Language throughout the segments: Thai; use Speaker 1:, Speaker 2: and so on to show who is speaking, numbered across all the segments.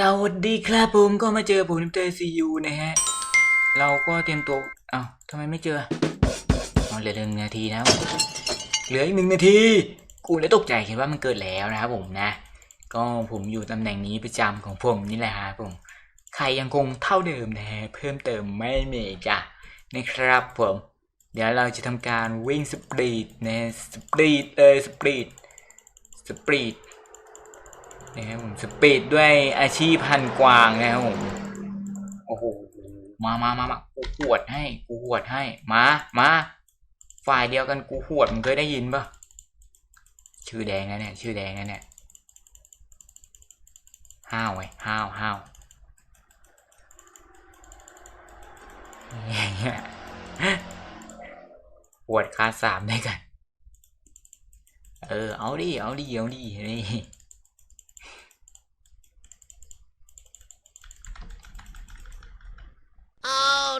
Speaker 1: สวัสดีครับผมก็มาเจอผมนิมเตอร์ซียูนะฮะ เราก็เตรียมตัวเอ้าทำไมไม่เจอเอาเหลือหนึ่งนาทีนะเหลืออีกหนึ่งนาที กูเลยตกใจคิดว่ามันเกิดแล้วนะครับผมนะ ก็ผมอยู่ตำแหน่งนี้ประจำของผมนี่แหละฮะผม ใครยังคงเท่าเดิมนะฮะเพิ่มเติมไม่มีจ้ะนะครับผม เดี๋ยวเราจะทำการวิ่งสปรีดนะสปรีดเลยสปรีดสปรีด นะครับผมสปีดด้วยอาชีพพันกวางนะครับผมโอ้โหมามามามากูหวดให้ กูหวดให้ มามาฝ่ายเดียวกันกูหวดมึงเคยได้ยินปะชื่อแดงนะเนี่ย ชื่อแดงนะเนี่ยห้าวไว้ห้าวห้าวปวดคาสามได้กัน เออ เอาดิ เอาดิ เอาดินี่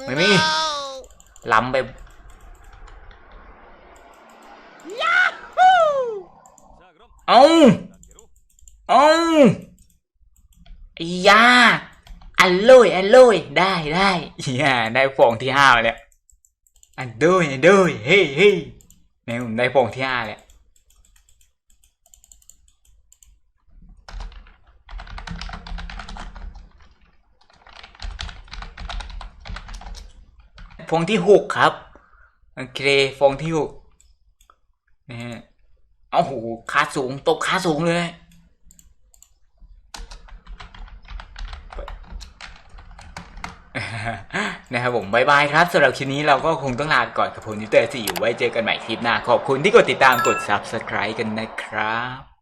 Speaker 1: ไม่มีล้ำไปเอาเอาอียาอันโลยอันโลยได้ได้อย่าได้ฟองที่ห้าแล้วเนี่ยอันโดยอันโดยเฮ้ยเฮ้ยในผมได้ฟองที่ห้าแล้ว ฟองที่หกครับ โอเคฟองที่หกนะฮะเอาโหขาสูงตกขาสูงเลยนะครับผมบายบายครับสำหรับคลิปนี้เราก็คงต้องลาก่อนกับผมนิเตอร์สี่อยู่ไว้เจอกันใหม่คลิปหน้า ขอบคุณที่กดติดตามกด subscribe กันนะครับ